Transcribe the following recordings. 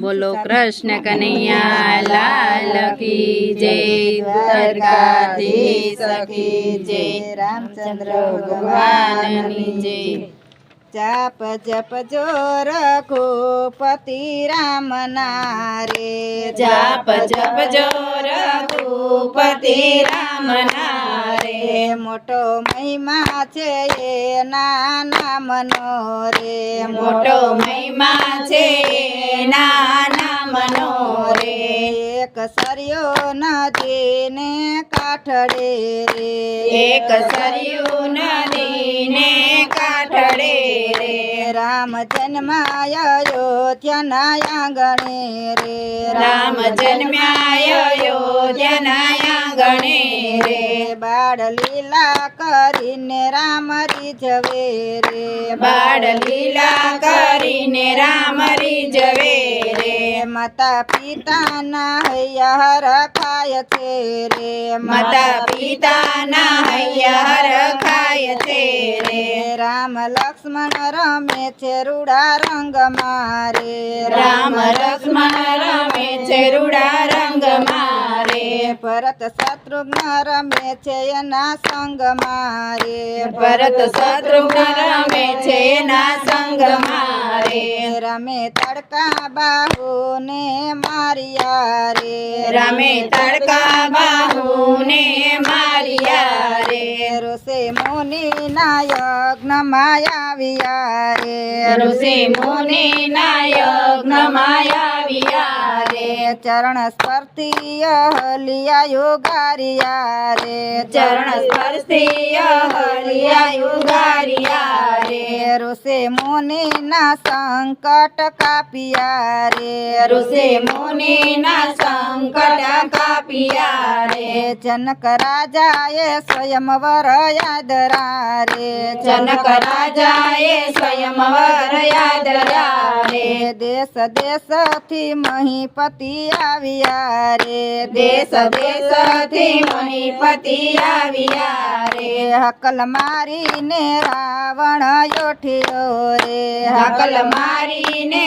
બોલો કૃષ્ણ કનૈયા લાલ કી જય દ્વારકાધીશ સખી જય રામચંદ્ર ભગવાનની જય. જાપ જપ જો રઘુપતિ રામ નારે. જાપ જપ જો રઘુપતિ રામ નારે. મોટો મહિમા છે એ નાના મનો રે. મોટો મહિમા છે સરિયો નદીને કાઠડે રે. એક સરિયો નદીને કાંઠડે રે રામ જન્માય અયોધ્યાના આંગણે રે. રામ જન્મ્યા અયોધ્યાના ગણે રે. બાળ લીલા કરીને રામ રીજવે રે. બાળ લીલા કરીને રામ રીજવે રે. માતા પિતાના હૈયા રખાય છે રે. માતા પિતાના હૈયા છે રે. રામ લક્ષ્મણ રમે છે રૂડા રંગ મારે. રામ લક્ષ્મણ રમે છે રૂડા રંગ મારે. ભરત શત્રુઘ્ન રમે છે એના સંગ મારે. ભરત શત્રુઘ્ન રમે છે એના સંગ મારે. રમે તડકા બાહુ ને મારિયા રે રમે તડકા બાહુને મુનિ ના યજ્ઞ માયાવિયા રે ઋષિ મુનિ નાયક માયાવિયા રે ચરણ સ્પર્શી હલિયા યોગારિયા રે ચરણ સ્પર્શી હરિયા યુગારિયા રે ઋષિ મુનિ ના સંકટ કાપિયા રે ઋષિ મુનિ ના સંકટ કાપિયા रे। जनक राजा ये स्वयंवर यादरा रे जनक राजा ये स्वयंवर याद रे देश देश थी महीपति आविया रे देश देश थी महीपति आविया रे हकल मारी ने रावण योठियो रे हकल मारी ने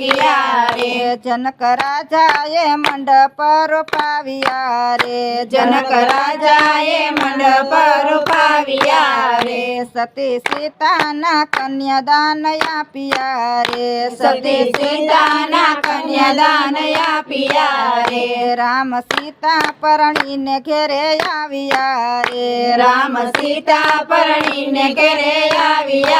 ભાંગ્યા રે જનક રાજાએ મંડપ રોપાવ્યા રે જનક રાજાએ મંડપ રૂપાવ્યા રે સતી સીતાના કન્યાદાન આપ્યા રે સતી સીતાના કન્યાદાન આપ્યા રે રામ સીતા પરણીને ઘેરે આવ્યા રે રામ સીતા પરણીને ઘરે આવ્યા રે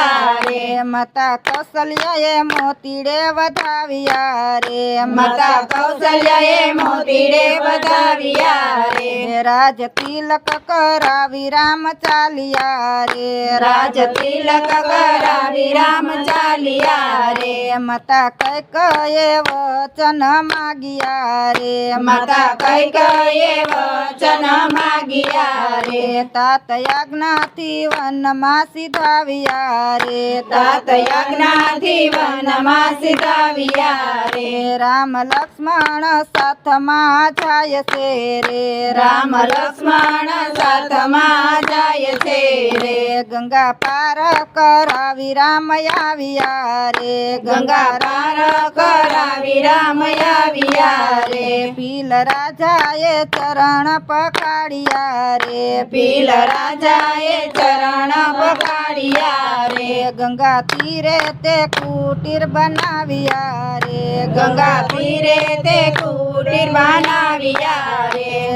માતા કૌશલ્યાએ મોતીડે વધાવ્યા રે. માતા કૌશલ્યાએ મોતીડે વધાવ્યા રે. રાજ તિલક કરાવી રામ ચાલ્યા રે. રાજ તિલક કરાવી રામ ચાલ્યા રે. માતા કૈકયે વચન માગ્યા રે. માતા કઈ કઈ વચન માગ્યા રે. તાત યજ્ઞાથી વનમાં સીધાવ્યા રે. તાત યજ્ઞાથી વનમાં સીધાવ્યા રે રામ લક્ષ્મણ સાથમાં જાય છે રે રામ લક્ષ્મણ સાથમાં છે રે, ગંગા પાર કરાવી રામ આવ્યા રે. ગંગા પાર કરાવી રામ આવ્યા રે. પીલ રાજાએ ચરણ પકડ્યા રે. પીલ રાજાએ ચરણ પકડ્યા રે. ગંગા તીરે તે કુટીર બનાવ્યા રે. ગંગા પીરે તે કુટીર બનાવ્યા રે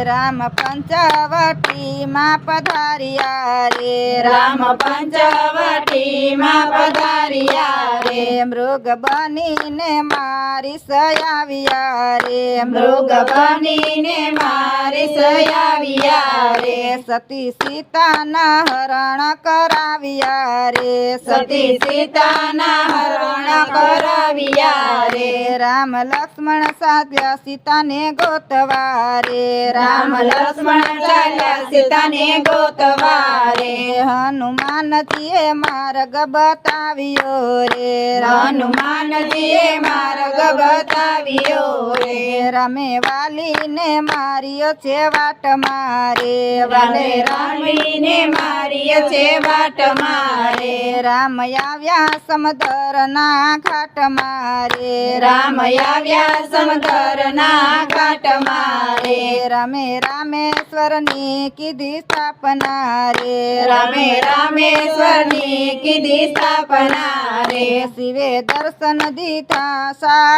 રામ પંચવટીમાં પધાર્યા રે. રામ પંચવટીમાં પધાર્યા રે. મૃગ બનીને મારી સયાવ્યા રે. મૃગ બનીને મારી સયાવ્યા રે. સતી સીતાના હરણ કરાવ્યા રે. સતી સીતાના હરણ કરાવ્યા રે. રામ લક્ષ્મણ સાધ્યા સીતાને ગોતવા રે. રામ લક્ષ્મણ ચાલ્યા સીતાને ગોતવા રે હનુમાનજીએ માર્ગ બતાવ્યો રે હનુમાનજીએ માર્ગ બતાવ્યો રે. રમે વાલીને માર્યો છે વાટ મારે. વાલે રામીને માર્યો છે વાટ મારે. રામ આવ્યા સમદરના ઘાટ મારે. રામ આવ્યા સમંદરના ઘાટ મારે. રમે રામેશ્વરની કીધી સ્થાપના રે રામે રામેશ્વરની કીધી સ્થાપના રે શિવે દર્શન દીધા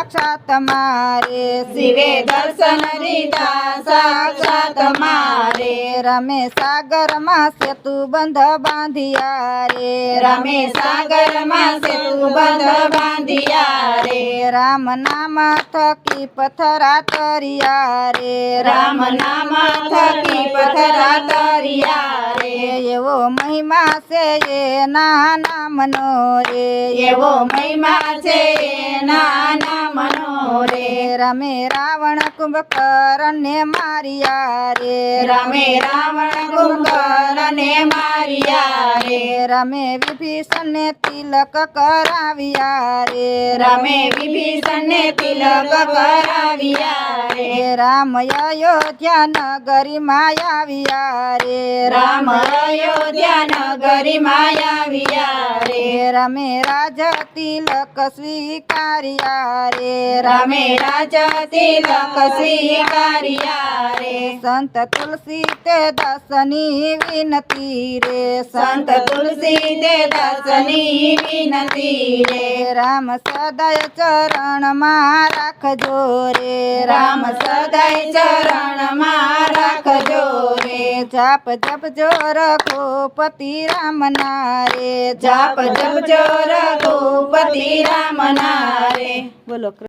સાક્ષાત મારે શિવે દર્શન દીધા સાક્ષાત મારે રમે સાગરમાં સેતુ બંધ બાંધિયા રે. રમે સાગરમાં સેતુ બંધ બાંધિયા રે. રામ નામ થકી પથરા તરિયા રે. રામ નામ થકી પથરા તરિયા રે. એવો મહિમા છે એના નામનો રે. એવો મહિમા છે એના નામનો રે. રમે રાવણ કુંભકર્ણને મારિયા રે. રમે રાવણ રમે વિભીષણને તિલક કરાવ્યા રે રમે વિભીષણને તિલક કરાવ્યા રે રામ અયોધ્યા નગરી માયાવ્યા રે રામ અયોધ્યા નગરી માયાવ્યા રે રમે રાજ તિલક સ્વીકાર્યા રે રમે રાજા તિલક સ્વીકાર્યા રે સંત તુલસી તે દાસની વિનતી રે. સંત તુલસી તે દાસની વિનતી રે. રામ સદય ચરણમાં રાખજો રે. રામ સદય ચરણમાં રાખજો રે. જાપ જપજો પતિ રામ નારે જાપ જપજો રઘુપતિ રામ નારે બોલો